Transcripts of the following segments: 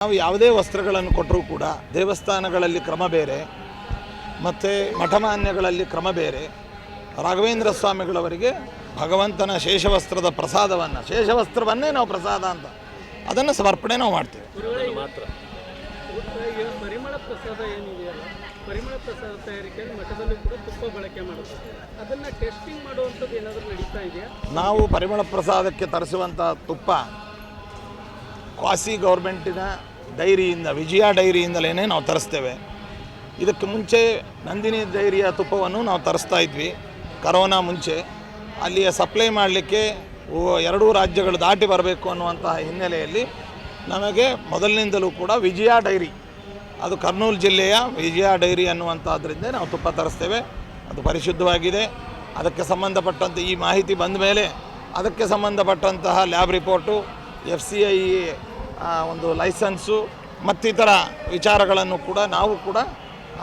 ನಾವು ಯಾವುದೇ ವಸ್ತ್ರಗಳನ್ನು ಕೊಟ್ಟರೂ ಕೂಡ ದೇವಸ್ಥಾನಗಳಲ್ಲಿ ಕ್ರಮ ಬೇರೆ ಮತ್ತು ಮಠಮಾನ್ಯಗಳಲ್ಲಿ ಕ್ರಮ ಬೇರೆ. ರಾಘವೇಂದ್ರ ಸ್ವಾಮಿಗಳವರಿಗೆ ಭಗವಂತನ ಶೇಷವಸ್ತ್ರದ ಪ್ರಸಾದವನ್ನು ಶೇಷವಸ್ತ್ರವನ್ನೇ ನಾವು ಪ್ರಸಾದ ಅಂತ ಅದನ್ನು ಸಮರ್ಪಣೆ ನಾವು ಮಾಡ್ತೇವೆ. ಪರಿಮಳ ಪ್ರಸಾದ ಏನಿದೆಯಲ್ಲ ಪರಿಮಳ ಪ್ರಸಾದ ತಯಾರಿಕೆಯಲ್ಲಿ ಮಠದಲ್ಲೂ ಕೂಡ ತುಪ್ಪ ಬಳಕೆ ಮಾಡುತ್ತೆ ಅದನ್ನ ಟೆಸ್ಟಿಂಗ್ ಮಾಡುವಂಥದ್ದು ಏನಾದರೂ ನಡೀತಾ ಇದೆಯಾ? ನಾವು ಪರಿಮಳ ಪ್ರಸಾದಕ್ಕೆ ತರಿಸುವಂಥ ತುಪ್ಪ ಕ್ವಾಸಿ ಗೌರ್ಮೆಂಟಿನ ಡೈರಿಯಿಂದ, ವಿಜಯ ಡೈರಿಯಿಂದಲೇ ನಾವು ತರಿಸ್ತೇವೆ. ಇದಕ್ಕೆ ಮುಂಚೆ ನಂದಿನಿ ಡೈರಿಯ ತುಪ್ಪವನ್ನು ನಾವು ತರಿಸ್ತಾ ಇದ್ವಿ. ಕರೋನಾ ಮುಂಚೆ. ಅಲ್ಲಿಯ ಸಪ್ಲೈ ಮಾಡಲಿಕ್ಕೆ ಎರಡೂ ರಾಜ್ಯಗಳು ದಾಟಿ ಬರಬೇಕು ಅನ್ನುವಂತಹ ಹಿನ್ನೆಲೆಯಲ್ಲಿ ನಮಗೆ ಮೊದಲಿನಿಂದಲೂ ಕೂಡ ವಿಜಯ ಡೈರಿ, ಅದು ಕರ್ನೂಲ್ ಜಿಲ್ಲೆಯ ವಿಜಯ ಡೈರಿ ಅನ್ನುವಂಥದ್ರಿಂದ ನಾವು ತುಪ್ಪ ತರಿಸ್ತೇವೆ. ಅದು ಪರಿಶುದ್ಧವಾಗಿದೆ. ಅದಕ್ಕೆ ಸಂಬಂಧಪಟ್ಟಂತೆ ಈ ಮಾಹಿತಿ ಬಂದ ಮೇಲೆ ಅದಕ್ಕೆ ಸಂಬಂಧಪಟ್ಟಂತಹ lab report, F C I ಒಂದು ಲೈಸೆನ್ಸು ಮತ್ತಿತರ ವಿಚಾರಗಳನ್ನು ಕೂಡ ನಾವು ಕೂಡ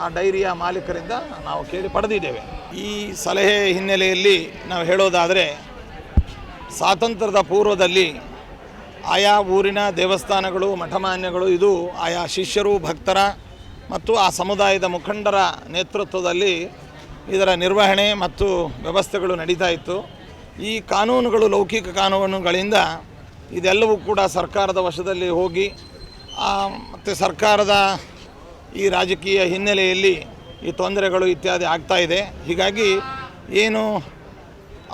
ಆ ಡೈರಿಯ ಮಾಲೀಕರಿಂದ ನಾವು ಕೇಳಿ ಪಡೆದಿದ್ದೇವೆ. ಈ ಸಲಹೆ ಹಿನ್ನೆಲೆಯಲ್ಲಿ ನಾವು ಹೇಳೋದಾದರೆ, ಸ್ವಾತಂತ್ರ್ಯದ ಪೂರ್ವದಲ್ಲಿ ಆಯಾ ಊರಿನ ದೇವಸ್ಥಾನಗಳು, ಮಠಮಾನ್ಯಗಳು, ಇದು ಆಯಾ ಶಿಷ್ಯರು, ಭಕ್ತರ ಮತ್ತು ಆ ಸಮುದಾಯದ ಮುಖಂಡರ ನೇತೃತ್ವದಲ್ಲಿ ಇದರ ನಿರ್ವಹಣೆ ಮತ್ತು ವ್ಯವಸ್ಥೆಗಳು ನಡೀತಾ ಇತ್ತು. ಈ ಕಾನೂನುಗಳು, ಲೌಕಿಕ ಕಾನೂನುಗಳಿಂದ ಇದೆಲ್ಲವೂ ಕೂಡ ಸರ್ಕಾರದ ವಶದಲ್ಲಿ ಹೋಗಿ ಮತ್ತು ಸರ್ಕಾರದ ಈ ರಾಜಕೀಯ ಹಿನ್ನೆಲೆಯಲ್ಲಿ ಈ ತೊಂದರೆಗಳು ಇತ್ಯಾದಿ ಆಗ್ತಾ ಇದೆ. ಹೀಗಾಗಿ ಏನು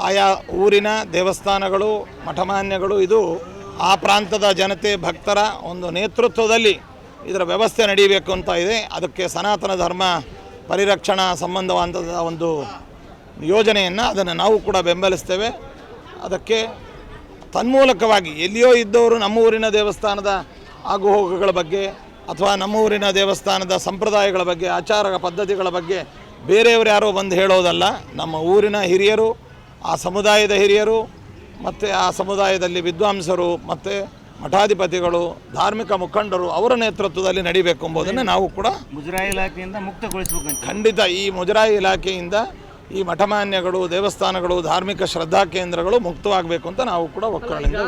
ಆಯಾ ಊರಿನ ದೇವಸ್ಥಾನಗಳು, ಮಠಮಾನ್ಯಗಳು, ಇದು ಆ ಪ್ರಾಂತದ ಜನತೆ ಭಕ್ತರ ಒಂದು ನೇತೃತ್ವದಲ್ಲಿ ಇದರ ವ್ಯವಸ್ಥೆ ನಡೀಬೇಕು ಅಂತ ಇದೆ. ಅದಕ್ಕೆ ಸನಾತನ ಧರ್ಮ ಪರಿರಕ್ಷಣಾ ಸಂಬಂಧವಾದಂಥ ಒಂದು ಯೋಜನೆಯನ್ನು ಅದನ್ನು ನಾವು ಕೂಡ ಬೆಂಬಲಿಸ್ತೇವೆ. ಅದಕ್ಕೆ ತನ್ಮೂಲಕವಾಗಿ ಎಲ್ಲಿಯೋ ಇದ್ದವರು ನಮ್ಮ ಊರಿನ ದೇವಸ್ಥಾನದ ಆಗುಹೋಗುಗಳ ಬಗ್ಗೆ ಅಥವಾ ನಮ್ಮ ಊರಿನ ದೇವಸ್ಥಾನದ ಸಂಪ್ರದಾಯಗಳ ಬಗ್ಗೆ ಆಚಾರ ಪದ್ಧತಿಗಳ ಬಗ್ಗೆ ಬೇರೆಯವರು ಯಾರೋ ಬಂದು ಹೇಳೋದಲ್ಲ. ನಮ್ಮ ಊರಿನ ಹಿರಿಯರು ಆ ಸಮುದಾಯದ ಹಿರಿಯರು ಮತ್ತು ಆ ಸಮುದಾಯದಲ್ಲಿ ವಿದ್ವಾಂಸರು ಮತ್ತು ಮಠಾಧಿಪತಿಗಳು ಧಾರ್ಮಿಕ ಮುಖಂಡರು ಅವರ ನೇತೃತ್ವದಲ್ಲಿ ನಡಿಬೇಕು ಎಂಬುದನ್ನು ನಾವು ಕೂಡ ಮುಜರಾಯಿ ಇಲಾಖೆಯಿಂದ ಮುಕ್ತಗೊಳಿಸಬೇಕು ಖಂಡಿತ ಈ ಮುಜರಾಯಿ ಇಲಾಖೆಯಿಂದ ಈ ಮಠಮಾನ್ಯಗಳು ದೇವಸ್ಥಾನಗಳು ಧಾರ್ಮಿಕ ಶ್ರದ್ಧಾ ಕೇಂದ್ರಗಳು ಮುಕ್ತವಾಗಬೇಕು ಅಂತ ನಾವು ಕೂಡ ಒಕ್ಕಲಿಂದ